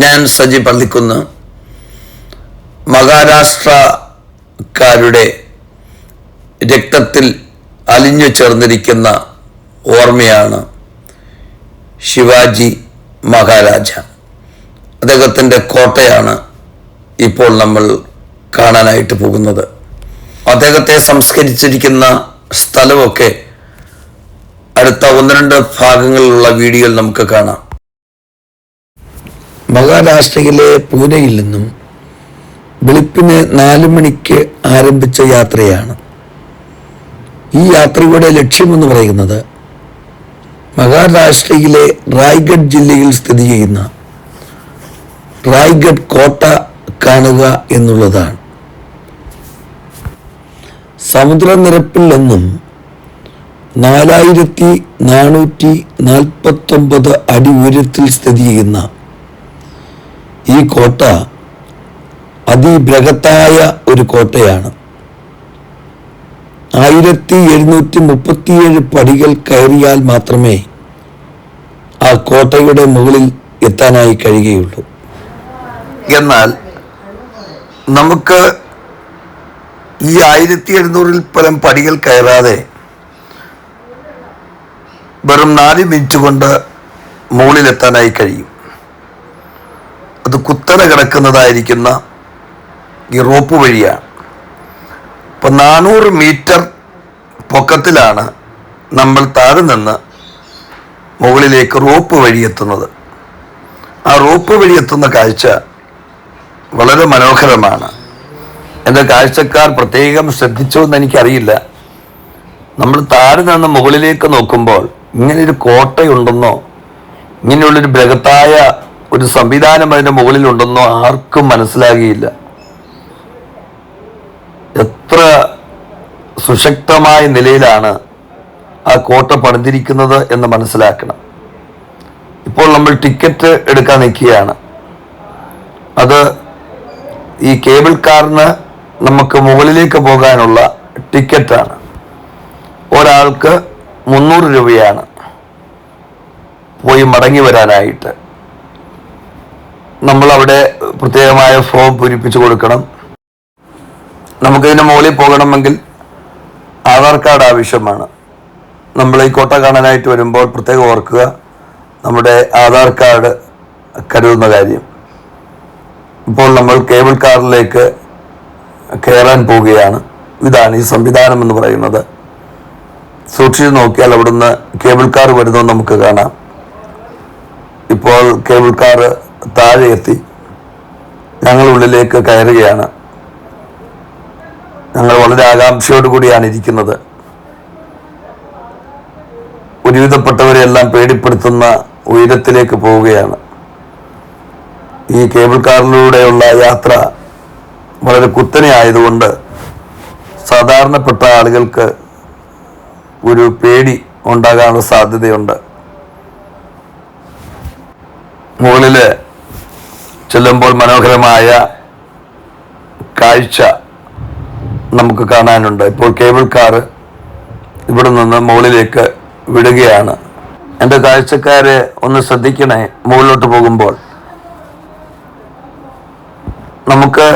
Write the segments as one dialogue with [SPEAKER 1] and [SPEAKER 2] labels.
[SPEAKER 1] ഞാൻ സജി പള്ളിക്കുന്ന് മഹാരാഷ്ട്രക്കാരുടെ രക്തത്തിൽ അലിഞ്ഞു ചേർന്നിരിക്കുന്ന ഓർമ്മയാണ് ശിവാജി മഹാരാജ. അദ്ദേഹത്തിന്റെ കോട്ടയാണ് ഇപ്പോൾ നമ്മൾ കാണാനായിട്ട് പോകുന്നത്. അദ്ദേഹത്തെ സംസ്കരിച്ചിരിക്കുന്ന സ്ഥലമൊക്കെ അടുത്ത ഒന്ന് രണ്ട് ഭാഗങ്ങളിലുള്ള വീഡിയോയിൽ നമുക്ക് കാണാം. മഹാരാഷ്ട്രയിലെ പൂനെയിൽ നിന്നും വെളുപ്പിന് നാല് മണിക്ക് ആരംഭിച്ച യാത്രയാണ്. ഈ യാത്രയുടെ ലക്ഷ്യമെന്ന് പറയുന്നത് മഹാരാഷ്ട്രയിലെ റായ്ഗഡ് ജില്ലയിൽ സ്ഥിതി ചെയ്യുന്ന റായ്ഗഡ് കോട്ട കാണുക എന്നുള്ളതാണ്. സമുദ്രനിരപ്പിൽ നിന്നും നാലായിരത്തി നാനൂറ്റി നാൽപ്പത്തൊമ്പത് അടി ഉയരത്തിൽ സ്ഥിതി ചെയ്യുന്ന ഈ കോട്ട അതിബൃഹത്തായ ഒരു കോട്ടയാണ്. ആയിരത്തി എഴുന്നൂറ്റി മുപ്പത്തിയേഴ് പടികൾ കയറിയാൽ മാത്രമേ ആ കോട്ടയുടെ മുകളിൽ എത്താനായി കഴിയുകയുള്ളൂ. എന്നാൽ നമുക്ക് ഈ ആയിരത്തി എഴുന്നൂറിൽ പരം പടികൾ കയറാതെ വെറും നാല് മിനിറ്റ് കൊണ്ട് മുകളിലെത്താനായി കഴിയും. അത് കുത്തനെ കിടക്കുന്നതായിരിക്കുന്ന ഈ റോപ്പ് വഴിയാണ്. അപ്പം നാനൂറ് മീറ്റർ പൊക്കത്തിലാണ് നമ്മൾ താഴെ നിന്ന് മുകളിലേക്ക് റോപ്പ് വഴി എത്തുന്നത്. ആ റോപ്പ് വഴി എത്തുന്ന കാഴ്ച വളരെ മനോഹരമാണ്. എന്റെ കാഴ്ചക്കാർ പ്രത്യേകം ശ്രദ്ധിച്ചോ എന്ന് എനിക്കറിയില്ല. നമ്മൾ താഴെ നിന്ന് മുകളിലേക്ക് നോക്കുമ്പോൾ ഇങ്ങനൊരു കോട്ടയുണ്ടെന്നോ ഇങ്ങനെയുള്ളൊരു ബൃഹത്തായ ഒരു സംവിധാനം അതിന്റെ മുകളിലുണ്ടെന്നോ ആർക്കും മനസ്സിലാകിയില്ല. എത്ര സുശക്തമായ നിലയിലാണ് ആ കോട്ട പണിതിരിക്കുന്നത് എന്ന് മനസ്സിലാക്കണം. ഇപ്പോൾ നമ്മൾ ടിക്കറ്റ് എടുക്കാൻ നിൽക്കുകയാണ്. അത് ഈ കേബിൾ കാറിന് നമുക്ക് മുകളിലേക്ക് പോകാനുള്ള ടിക്കറ്റാണ്. ഒരാൾക്ക് മുന്നൂറ് രൂപയാണ്. പോയി മടങ്ങി വരാനായിട്ട്. നമ്മളവിടെ പ്രത്യേകമായ ഫോം പൂരിപ്പിച്ചു കൊടുക്കണം. നമുക്കതിന്റെ മുകളിൽ പോകണമെങ്കിൽ ആധാർ കാർഡ് ആവശ്യമാണ്. നമ്മൾ ഈ കോട്ട കാണാനായിട്ട് വരുമ്പോൾ പ്രത്യേകം ഓർക്കുക നമ്മുടെ ആധാർ കാർഡ് കരുതുന്ന കാര്യം. ഇപ്പോൾ നമ്മൾ കേബിൾ കാറിലേക്ക് കയറാൻ പോവുകയാണ്. ഇതാണ് ഈ സംവിധാനം എന്ന് പറയുന്നത്. സൂക്ഷിച്ച് നോക്കിയാൽ അവിടുന്ന് കേബിൾ കാർ വരുന്നത് നമുക്ക് കാണാം. ഇപ്പോൾ കേബിൾ കാർ താഴെ എത്തി ഞങ്ങൾ ഉള്ളിലേക്ക് കയറുകയാണ്. ഞങ്ങൾ വളരെ ആകാംക്ഷയോടു കൂടിയാണ് ഇരിക്കുന്നത്. ഒരുവിധപ്പെട്ടവരെല്ലാം പേടിപ്പെടുത്തുന്ന ഉയരത്തിലേക്ക് പോവുകയാണ്. ഈ കേബിൾ കാറിലൂടെയുള്ള യാത്ര വളരെ കുത്തനെ ആയതുകൊണ്ട് സാധാരണപ്പെട്ട ആളുകൾക്ക് ഒരു പേടി ഉണ്ടാകാനുള്ള സാധ്യതയുണ്ട്. മുകളിൽ ചെല്ലുമ്പോൾ മനോഹരമായ കാഴ്ച നമുക്ക് കാണാനുണ്ട്. ഇപ്പോൾ കേബിൾ കാർ ഇവിടെ നിന്ന് മുകളിലേക്ക് വിടുകയാണ്. എന്റെ കാഴ്ചക്കാരെ ഒന്ന് ശ്രദ്ധിക്കണേ. മുകളിലോട്ട് പോകുമ്പോൾ നമുക്ക്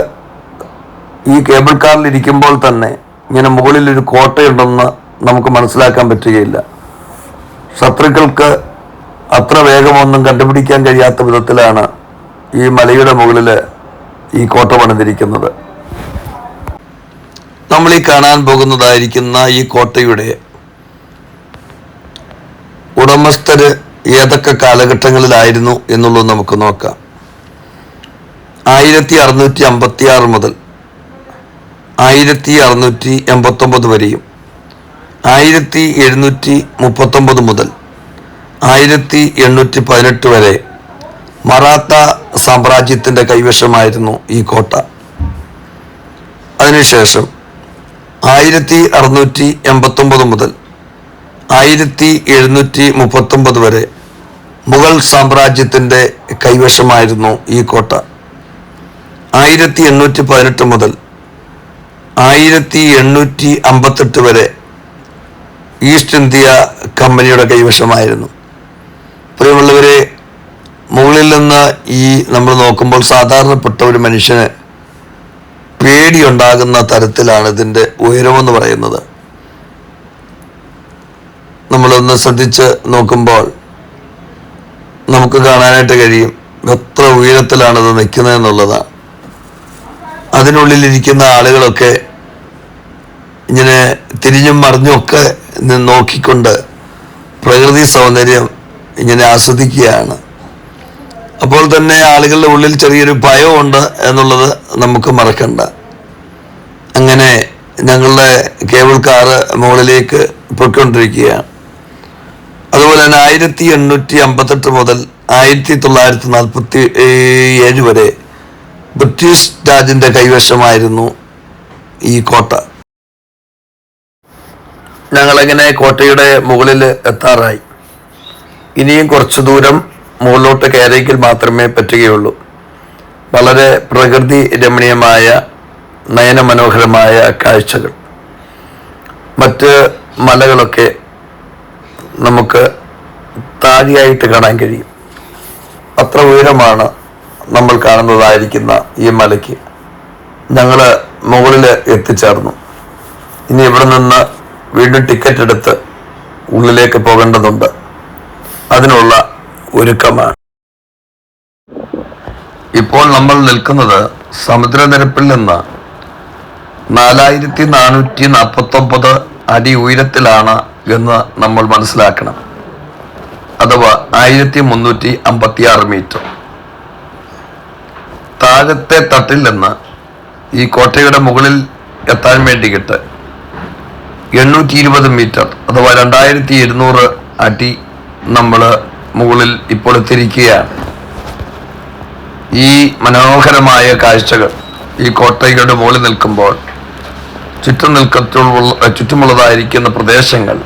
[SPEAKER 1] ഈ കേബിൾ കാറിൽ ഇരിക്കുമ്പോൾ തന്നെ ഇങ്ങനെ മുകളിൽ ഒരു കോട്ടയുണ്ടെന്ന് നമുക്ക് മനസ്സിലാക്കാൻ പറ്റുകയില്ല. ശത്രുക്കൾക്ക് അത്ര വേഗമൊന്നും കണ്ടുപിടിക്കാൻ കഴിയാത്ത വിധത്തിലാണ് ഈ മലയുടെ മുകളിൽ ഈ കോട്ട പണിതിരിക്കുന്നത് നമ്മൾ ഈ കാണാൻ പോകുന്നതായിരിക്കുന്ന ഈ കോട്ടയുടെ ഉടമസ്ഥര് ഏതൊക്കെ കാലഘട്ടങ്ങളിലായിരുന്നു എന്നുള്ളത് നമുക്ക് നോക്കാം. ആയിരത്തി അറുന്നൂറ്റി അമ്പത്തി ആറ് മുതൽ ആയിരത്തി അറുന്നൂറ്റി എൺപത്തൊമ്പത് വരെയും ആയിരത്തി എഴുന്നൂറ്റി മുപ്പത്തൊമ്പത് മുതൽ ആയിരത്തി എണ്ണൂറ്റി പതിനെട്ട് വരെ മറാത്ത സാമ്രാജ്യത്തിന്റെ കൈവശമായിരുന്നു ഈ കോട്ട. അതിനുശേഷം ആയിരത്തി അറുന്നൂറ്റി എൺപത്തൊമ്പത് മുതൽ ആയിരത്തി എഴുന്നൂറ്റി മുപ്പത്തൊമ്പത് വരെ മുഗൾ സാമ്രാജ്യത്തിന്റെ കൈവശമായിരുന്നു ഈ കോട്ട. ആയിരത്തി എണ്ണൂറ്റി പതിനെട്ട് മുതൽ ആയിരത്തി എണ്ണൂറ്റി അമ്പത്തെട്ട് വരെ ഈസ്റ്റ് ഇന്ത്യ കമ്പനിയുടെ കൈവശമായിരുന്നു. പ്രിയമുള്ളവരെ മുകളിൽ നിന്ന് ഈ നമ്മൾ നോക്കുമ്പോൾ സാധാരണപ്പെട്ട ഒരു മനുഷ്യന് പേടിയുണ്ടാകുന്ന തരത്തിലാണ് ഇതിന്റെ ഉയരമെന്ന് പറയുന്നത്. നമ്മളൊന്ന് ശ്രദ്ധിച്ച് നോക്കുമ്പോൾ നമുക്ക് കാണാനായിട്ട് കഴിയും എത്ര ഉയരത്തിലാണിത് നിൽക്കുന്നതെന്നുള്ളതാണ്. അതിനുള്ളിലിരിക്കുന്ന ആളുകളൊക്കെ ഇങ്ങനെ തിരിഞ്ഞും മറിഞ്ഞുമൊക്കെ നോക്കിക്കൊണ്ട് പ്രകൃതി സൗന്ദര്യം ഇങ്ങനെ ആസ്വദിക്കുകയാണ്. അപ്പോൾ തന്നെ ആളുകളുടെ ഉള്ളിൽ ചെറിയൊരു ഭയമുണ്ട് എന്നുള്ളത് നമുക്ക് മറക്കണ്ട. അങ്ങനെ ഞങ്ങളുടെ കേബിൾ കാറ് മുകളിലേക്ക് പൊയ്ക്കൊണ്ടിരിക്കുകയാണ്. അതുപോലെ തന്നെ ആയിരത്തി എണ്ണൂറ്റി അമ്പത്തെട്ട് മുതൽ ആയിരത്തി തൊള്ളായിരത്തി നാൽപ്പത്തി ഏഴ് വരെ ബ്രിട്ടീഷ് രാജിന്റെ കൈവശമായിരുന്നു ഈ കോട്ട. ഞങ്ങളങ്ങനെ കോട്ടയുടെ മുകളിൽ എത്താറായി? ഇനിയും കുറച്ചു ദൂരം മുകളിലോട്ട് കയറിയെങ്കിൽ മാത്രമേ പറ്റുകയുള്ളൂ. വളരെ പ്രകൃതി രമണീയമായ നയനമനോഹരമായ കാഴ്ചകൾ. മറ്റ് മലകളൊക്കെ നമുക്ക് താഴെയായിട്ട് കാണാൻ കഴിയും. അത്ര ഉയരമാണ് നമ്മൾ കാണുന്നതായിരിക്കുന്ന ഈ മലയ്ക്ക്. ഞങ്ങൾ മുകളിൽ എത്തിച്ചേർന്നു. ഇനി ഇവിടെ നിന്ന് വീണ്ടും ടിക്കറ്റ് എടുത്ത് ഉള്ളിലേക്ക് പോകേണ്ടതുണ്ട്. അതിനുള്ള ഒരുക്കമാണ്. ഇപ്പോൾ നമ്മൾ നിൽക്കുന്നത് സമുദ്രനിരപ്പിൽ നിന്ന് നാലായിരത്തി നാനൂറ്റി നാൽപ്പത്തി ഒമ്പത് അടി ഉയരത്തിലാണ് എന്ന് നമ്മൾ മനസ്സിലാക്കണം. അഥവാ ആയിരത്തി മുന്നൂറ്റി അമ്പത്തി ആറ് മീറ്റർ. താഴത്തെ തട്ടിൽ നിന്ന് ഈ കോട്ടയുടെ മുകളിൽ എത്താൻ വേണ്ടിയിട്ട് എണ്ണൂറ്റി ഇരുപത് മീറ്റർ അഥവാ രണ്ടായിരത്തി ഇരുന്നൂറ് അടി നമ്മൾ മുകളിൽ ഇപ്പോൾ എത്തിയിരിക്കുകയാണ്. ഈ മനോഹരമായ കാഴ്ചകൾ ഈ കോട്ടയുടെ മുകളിൽ നിൽക്കുമ്പോൾ ചുറ്റും നിൽക്കത്തുള്ള ചുറ്റുമുള്ളതായിരിക്കുന്ന പ്രദേശങ്ങൾ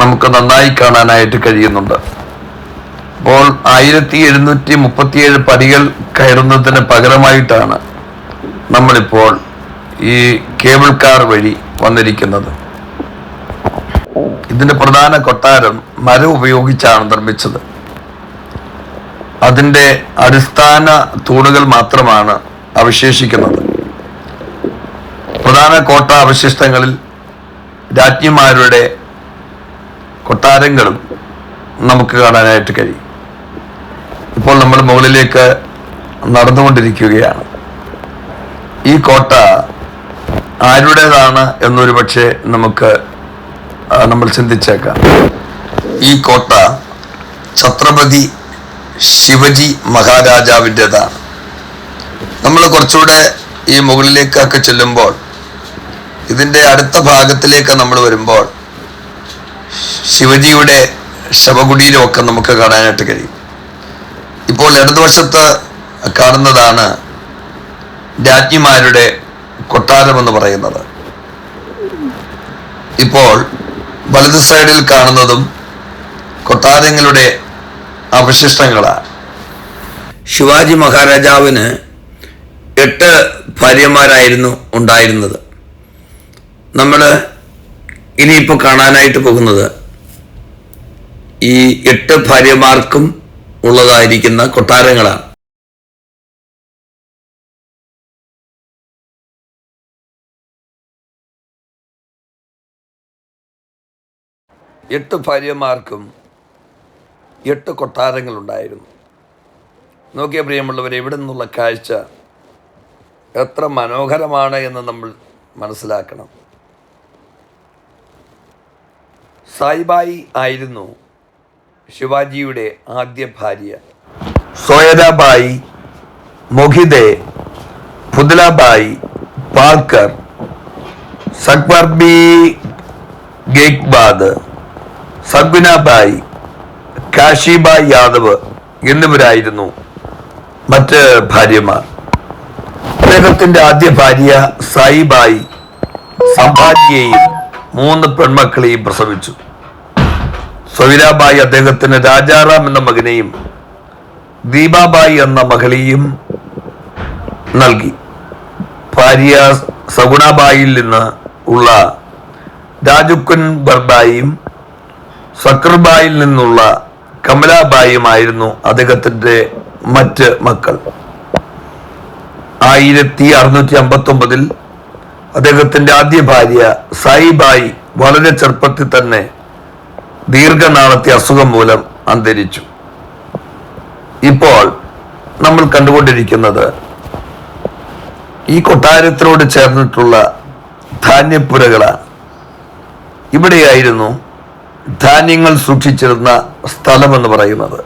[SPEAKER 1] നമുക്ക് നന്നായി കാണാനായിട്ട് കഴിയുന്നുണ്ട്. അപ്പോൾ ആയിരത്തി എഴുന്നൂറ്റി മുപ്പത്തിയേഴ് പടികൾ കയറുന്നതിന് പകരമായിട്ടാണ് നമ്മളിപ്പോൾ ഈ കേബിൾ കാർ വഴി വന്നിരിക്കുന്നത്. ഇതിന്റെ പ്രധാന കൊട്ടാരം മരം ഉപയോഗിച്ചാണ് നിർമ്മിച്ചത്. അതിന്റെ അടിസ്ഥാന തൂണുകൾ മാത്രമാണ് അവശേഷിക്കുന്നത്. പ്രധാന കോട്ട അവശിഷ്ടങ്ങളിൽ രാജ്ഞിമാരുടെ കൊട്ടാരങ്ങളും നമുക്ക് കാണാനായിട്ട് കഴിയും. ഇപ്പോൾ നമ്മൾ മുകളിലേക്ക് നടന്നുകൊണ്ടിരിക്കുകയാണ്. ഈ കോട്ട ആരുടേതാണ് എന്നൊരു പക്ഷേ നമുക്ക് നമ്മൾ ചിന്തിച്ചേക്കാം. ഈ കോട്ട ഛത്രപതി ശിവജി മഹാരാജാവിന്റെതാണ്. നമ്മൾ കുറച്ചുകൂടെ ഈ മുകളിലേക്കൊക്കെ ചെല്ലുമ്പോൾ ഇതിന്റെ അടുത്ത ഭാഗത്തിലേക്ക് നമ്മൾ വരുമ്പോൾ ശിവജിയുടെ ശവകുടീരമൊക്കെ നമുക്ക് കാണാനായിട്ട് കഴിയും. ഇപ്പോൾ ഇടതുവശത്ത് കാണുന്നതാണ് രാജ്ഞിമാരുടെ കൊട്ടാരമെന്ന് പറയുന്നത്. ഇപ്പോൾ വലത് സൈഡിൽ കാണുന്നതും കൊട്ടാരങ്ങളുടെ അവശിഷ്ടങ്ങളാണ്. ശിവാജി മഹാരാജാവിന് എട്ട് ഭാര്യമാരായിരുന്നു ഉണ്ടായിരുന്നത്. നമ്മൾ ഇനിയിപ്പോൾ കാണാനായിട്ട് പോകുന്നത് ഈ എട്ട് ഭാര്യമാർക്കും ഉള്ളതായിരിക്കുന്ന കൊട്ടാരങ്ങളാണ്. എട്ട് ഭാര്യമാർക്കും എട്ട് കൊട്ടാരങ്ങളുണ്ടായിരുന്നു. നോക്കിയ പ്രിയമുള്ളവരെ ഇവിടെ നിന്നുള്ള കാഴ്ച എത്ര മനോഹരമാണ് എന്ന് നമ്മൾ മനസ്സിലാക്കണം. സായിബായി ആയിരുന്നു ശിവാജിയുടെ ആദ്യ ഭാര്യ. സോയരാബായി മൊഹിദെ പുതലാബായി പാൽക്കർ സക്ബർബി ഗേക്ബാദ് സഗ്വിനാബായി കാശിബായ് യാദവ് എന്നിവരായിരുന്നു മറ്റ് ഭാര്യമാർ. അദ്ദേഹത്തിന്റെ ആദ്യ ഭാര്യ സായിബായി സംഭാജിയെയും മൂന്ന് പെൺമക്കളെയും പ്രസവിച്ചു. സവിരാബായി അദ്ദേഹത്തിന് രാജാറാം എന്ന മകനെയും ദീപാബായി എന്ന മകളെയും നൽകി. ഭാര്യ സഗുണാബായിൽ നിന്ന് ഉള്ള രാജുക്കുൻ ബർബായും സക്രബായിൽ നിന്നുള്ള കമലാബായിയുമായിരുന്നു അദ്ദേഹത്തിന്റെ മറ്റ് മക്കൾ. ആയിരത്തി അറുന്നൂറ്റി അമ്പത്തി ഒമ്പതിൽ അദ്ദേഹത്തിന്റെ ആദ്യ ഭാര്യ സായിബായി വളരെ ചെറുപ്പത്തിൽ തന്നെ ദീർഘനാളത്തെ അസുഖം മൂലം അന്തരിച്ചു. ഇപ്പോൾ നമ്മൾ കണ്ടുകൊണ്ടിരിക്കുന്നത് ഈ കൊട്ടാരത്തിനോട് ചേർന്നിട്ടുള്ള ധാന്യപ്പുരകളാണ്. ഇവിടെയായിരുന്നു ധാന്യങ്ങൾ സൂക്ഷിച്ചിരുന്ന സ്ഥലമെന്ന് പറയുന്നത്.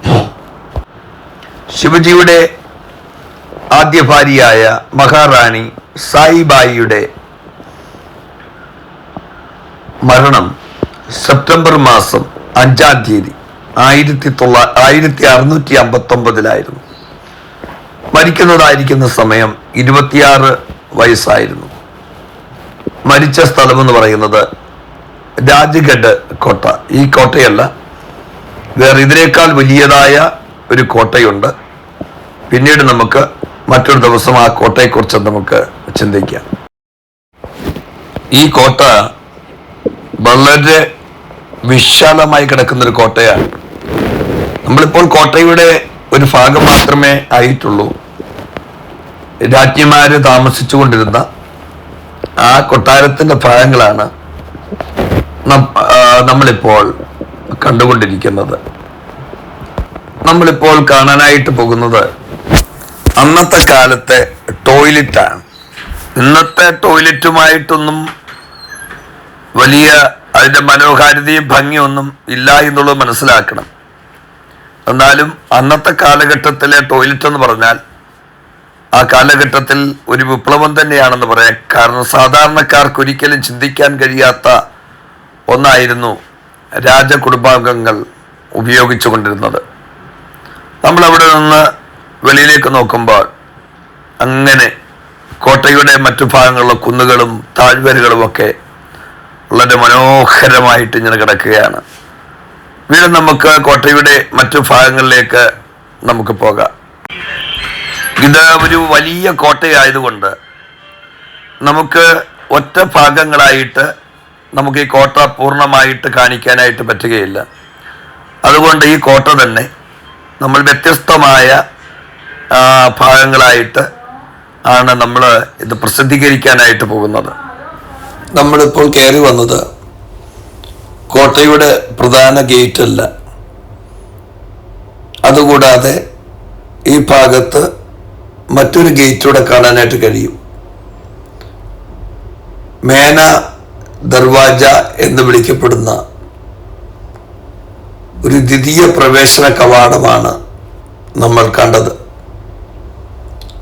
[SPEAKER 1] ശിവജിയുടെ ആദ്യ ഭാര്യയായ മഹാറാണി സായിബായിയുടെ മരണം സെപ്റ്റംബർ മാസം അഞ്ചാം തീയതി ആയിരത്തി തൊള്ള ആയിരത്തി അറുന്നൂറ്റി അമ്പത്തി ഒമ്പതിലായിരുന്നു മരിക്കുന്നതായിരിക്കുന്ന സമയം ഇരുപത്തിയാറ് വയസ്സായിരുന്നു. മരിച്ച സ്ഥലമെന്ന് പറയുന്നത് രാജ്ഗഡ് കോട്ട. ഈ കോട്ടയല്ല. വേറെ ഇതിനേക്കാൾ വലിയതായ ഒരു കോട്ടയുണ്ട്. പിന്നീട് നമുക്ക് മറ്റൊരു ദിവസം ആ കോട്ടയെക്കുറിച്ച് നമുക്ക് ചിന്തിക്കാം. ഈ കോട്ട വളരെ വിശാലമായി കിടക്കുന്ന ഒരു കോട്ടയാണ്. നമ്മളിപ്പോൾ കോട്ടയുടെ ഒരു ഭാഗം മാത്രമേ ആയിട്ടുള്ളൂ. രാജ്ഞിമാര് താമസിച്ചുകൊണ്ടിരുന്ന ആ കൊട്ടാരത്തിന്റെ ഭാഗങ്ങളാണ് നമ്മളിപ്പോൾ കണ്ടുകൊണ്ടിരിക്കുന്നത്. നമ്മളിപ്പോൾ കാണാനായിട്ട് പോകുന്നത് അന്നത്തെ കാലത്തെ ടോയ്ലറ്റാണ്. ഇന്നത്തെ ടോയ്ലറ്റുമായിട്ടൊന്നും വലിയ അതിന്റെ മനോഹാരിതയും ഭംഗിയൊന്നും ഇല്ല എന്നുള്ളത് മനസ്സിലാക്കണം. എന്നാലും അന്നത്തെ കാലഘട്ടത്തിലെ ടോയ്ലറ്റ് എന്ന് പറഞ്ഞാൽ ആ കാലഘട്ടത്തിൽ ഒരു വിപ്ലവം തന്നെയാണെന്ന് പറയാം കാരണം സാധാരണക്കാർക്ക് ഒരിക്കലും ചിന്തിക്കാൻ കഴിയാത്ത ഒന്നായിരുന്നു രാജകുടുംബാംഗങ്ങൾ ഉപയോഗിച്ചു കൊണ്ടിരുന്നത് നമ്മളവിടെ നിന്ന് വെളിയിലേക്ക് നോക്കുമ്പോൾ അങ്ങനെ കോട്ടയുടെ മറ്റു ഭാഗങ്ങളിലെ കുന്നുകളും താഴ്വരകളും ഒക്കെ വളരെ മനോഹരമായിട്ട് ഇങ്ങനെ കിടക്കുകയാണ്. വീണ്ടും നമുക്ക് കോട്ടയുടെ മറ്റു ഭാഗങ്ങളിലേക്ക് നമുക്ക് പോകാം. ഇത് ഒരു വലിയ കോട്ടയായതുകൊണ്ട് നമുക്ക് ഒറ്റ ഭാഗങ്ങളായിട്ട് നമുക്ക് ഈ കോട്ട പൂർണമായിട്ട് കാണിക്കാനായിട്ട് പറ്റുകയില്ല. അതുകൊണ്ട് ഈ കോട്ട തന്നെ നമ്മൾ വ്യത്യസ്തമായ ഭാഗങ്ങളായിട്ട് ആണ് നമ്മൾ ഇത് പ്രസിദ്ധീകരിക്കാനായിട്ട് പോകുന്നത്. നമ്മളിപ്പോൾ കയറി വന്നത് കോട്ടയുടെ പ്രധാന ഗേറ്റ് അല്ല അതുകൂടാതെ ഈ ഭാഗത്ത് മറ്റൊരു ഗേറ്റൂടെ കാണാനായിട്ട് കഴിയും. മേന ദർവാജ എന്ന് വിളിക്കപ്പെടുന്ന ഒരു ദ്വിതീയ പ്രവേശന കവാടമാണ് നമ്മൾ കണ്ടത്.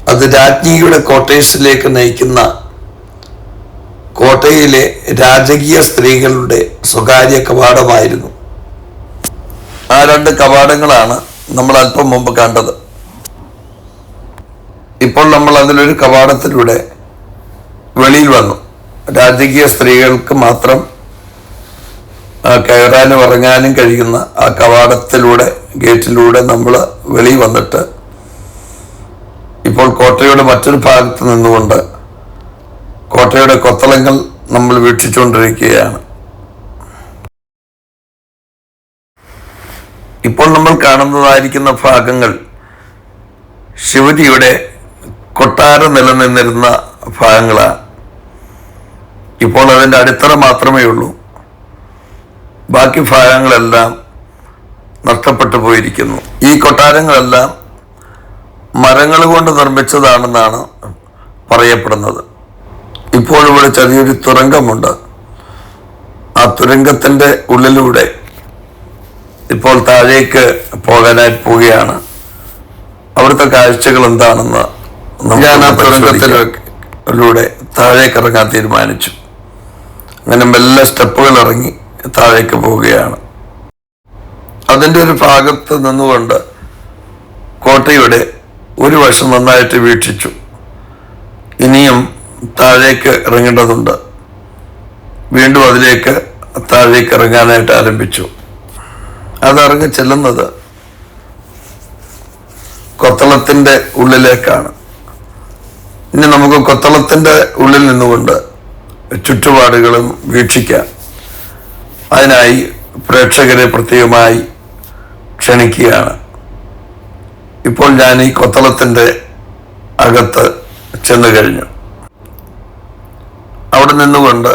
[SPEAKER 1] അത് രാജ്ഞിയുടെ കോട്ടേഴ്സിലേക്ക് നയിക്കുന്ന കോട്ടയിലെ രാജകീയ സ്ത്രീകളുടെ സ്വകാര്യ കവാടമായിരുന്നു. ആ രണ്ട് കവാടങ്ങളാണ് നമ്മൾ അല്പം മുമ്പ് കണ്ടത്. ഇപ്പോൾ നമ്മൾ അതിലൊരു കവാടത്തിലൂടെ വെളിയിൽ വന്നു. രാജകീയ സ്ത്രീകൾക്ക് മാത്രം കയറാനും ഇറങ്ങാനും കഴിയുന്ന ആ കവാടത്തിലൂടെ ഗേറ്റിലൂടെ നമ്മൾ വെളിയിൽ വന്നിട്ട് ഇപ്പോൾ കോട്ടയുടെ മറ്റൊരു ഭാഗത്ത് നിന്നുകൊണ്ട് കോട്ടയുടെ കൊത്തളങ്ങൾ നമ്മൾ വീക്ഷിച്ചുകൊണ്ടിരിക്കുകയാണ്. ഇപ്പോൾ നമ്മൾ കാണുന്നതായിരിക്കുന്ന ഭാഗങ്ങൾ ശിവജിയുടെ കൊട്ടാരം നിലനിന്നിരുന്ന ഭാഗങ്ങളാണ്. ഇപ്പോൾ അതിന്റെ അടിത്തറ മാത്രമേ ഉള്ളൂ. ബാക്കി ഭാഗങ്ങളെല്ലാം നഷ്ടപ്പെട്ടു പോയിരിക്കുന്നു. ഈ കൊട്ടാരങ്ങളെല്ലാം മരങ്ങൾ കൊണ്ട് നിർമ്മിച്ചതാണെന്നാണ് പറയപ്പെടുന്നത്. ഇപ്പോൾ ഇവിടെ ചെറിയൊരു തുരങ്കമുണ്ട്. ആ തുരങ്കത്തിന്റെ ഉള്ളിലൂടെ ഇപ്പോൾ താഴേക്ക് പോകാനായി പോവുകയാണ്. അവിടുത്തെ കാഴ്ചകൾ എന്താണെന്ന് ഞാൻ ആ തുരങ്കത്തിലൂടെ താഴേക്ക് ഇറങ്ങാൻ തീരുമാനിച്ചു. അങ്ങനെ മെല്ലെ സ്റ്റെപ്പുകൾ ഇറങ്ങി താഴേക്ക് പോവുകയാണ്. അതിന്റെ ഒരു ഭാഗത്ത് നിന്നുകൊണ്ട് കോട്ടയുടെ ഒരു വശം നന്നായിട്ട് വീക്ഷിച്ചു. ഇനിയും താഴേക്ക് ഇറങ്ങേണ്ടതുണ്ട്. വീണ്ടും അതിലേക്ക് താഴേക്ക് ഇറങ്ങാനായിട്ട് ആരംഭിച്ചു. അതിറങ്ങി ചെല്ലുന്നത് കൊത്തളത്തിന്റെ ഉള്ളിലേക്കാണ്. ഇനി നമുക്ക് കൊത്തളത്തിന്റെ ഉള്ളിൽ നിന്നുകൊണ്ട് ചുറ്റുപാടുകളും വീക്ഷിക്കാം. അതിനായി പ്രേക്ഷകരെ പ്രത്യേകമായി ക്ഷണിക്കുകയാണ്. ഇപ്പോൾ ഞാൻ ഈ കൊത്തളത്തിന്റെ അകത്ത് ചെന്നു കഴിഞ്ഞു. അവിടെ നിന്നുകൊണ്ട്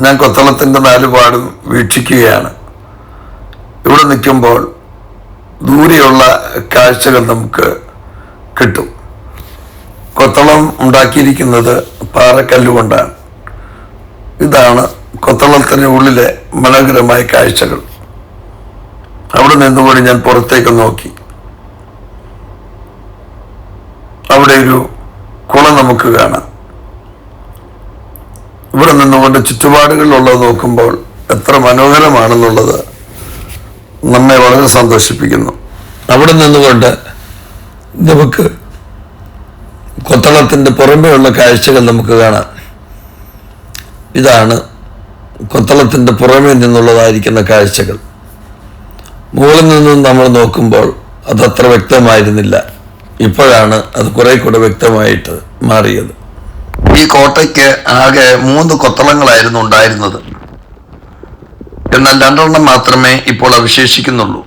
[SPEAKER 1] ഞാൻ കൊത്തളത്തിന്റെ നാലുപാടും വീക്ഷിക്കുകയാണ്. ഇവിടെ നിൽക്കുമ്പോൾ ദൂരെയുള്ള കാഴ്ചകൾ നമുക്ക് കിട്ടും. കൊത്തളം ഉണ്ടാക്കിയിരിക്കുന്നത് പാറക്കല്ലുകൊണ്ടാണ് ഇതാണ് കൊത്തളത്തിന് ഉള്ളിലെ മനോഹരമായ കാഴ്ചകൾ. അവിടെ നിന്നുകൊണ്ട് ഞാൻ പുറത്തേക്ക് നോക്കി. അവിടെ ഒരു കുളം നമുക്ക് കാണാം. ഇവിടെ നിന്നുകൊണ്ട് ചുറ്റുപാടുകളിലുള്ളത് നോക്കുമ്പോൾ എത്ര മനോഹരമാണെന്നുള്ളത് നമ്മെ വളരെ സന്തോഷിപ്പിക്കുന്നു. അവിടെ നിന്നുകൊണ്ട് നമുക്ക് കൊത്തളത്തിന്റെ പുറമേയുള്ള കാഴ്ചകൾ നമുക്ക് കാണാം. ഇതാണ് കൊത്തളത്തിന്റെ പുറമേ നിന്നുള്ളതായിരിക്കുന്ന കാഴ്ചകൾ. മുകളിൽ നിന്നും നമ്മൾ നോക്കുമ്പോൾ അതത്ര വ്യക്തമായിരുന്നില്ല. ഇപ്പോഴാണ് അത് കുറെ കൂടെ വ്യക്തമായിട്ട് മാറിയത്. ഈ കോട്ടയ്ക്ക് ആകെ മൂന്ന് കൊത്തളങ്ങളായിരുന്നു ഉണ്ടായിരുന്നത്. എന്നാൽ രണ്ടെണ്ണം മാത്രമേ ഇപ്പോൾ അവശേഷിക്കുന്നുള്ളൂ.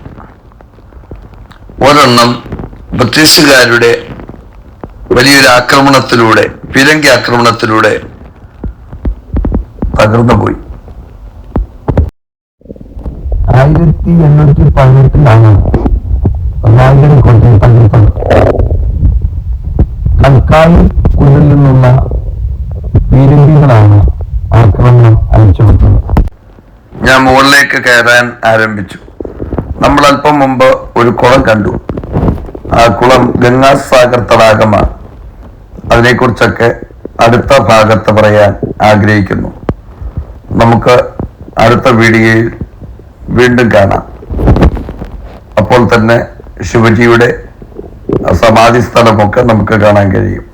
[SPEAKER 1] ഒരെണ്ണം ബ്രിട്ടീഷുകാരുടെ വലിയൊരു ആക്രമണത്തിലൂടെ പിരങ്കി ആക്രമണത്തിലൂടെ തകർന്നു പോയി
[SPEAKER 2] ആയിരത്തി എണ്ണൂറ്റി പതിനെട്ടിലാണ് റായ്ഗഡ് കോട്ടയിൽ പങ്കെടുക്കുന്നത് കൽക്കായി കുന്നിൽ നിന്നുള്ള പീരങ്കികളാണ് ആക്രമണം അഴിച്ചുവിട്ടത്.
[SPEAKER 1] ഞാൻ മുകളിലേക്ക് കയറാൻ ആരംഭിച്ചു. നമ്മൾ അല്പം മുമ്പ് ഒരു കുളം കണ്ടു. ആ കുളം ഗംഗാസാഗർ തടാകമാണ്. അതിനെക്കുറിച്ചൊക്കെ അടുത്ത ഭാഗത്ത് പറയാൻ ആഗ്രഹിക്കുന്നു. നമുക്ക് അടുത്ത വീഡിയോയിൽ വീണ്ടും കാണാം. അപ്പോൾ തന്നെ ശിവജിയുടെ സമാധി സ്ഥലമൊക്കെ നമുക്ക് കാണാൻ കഴിയും.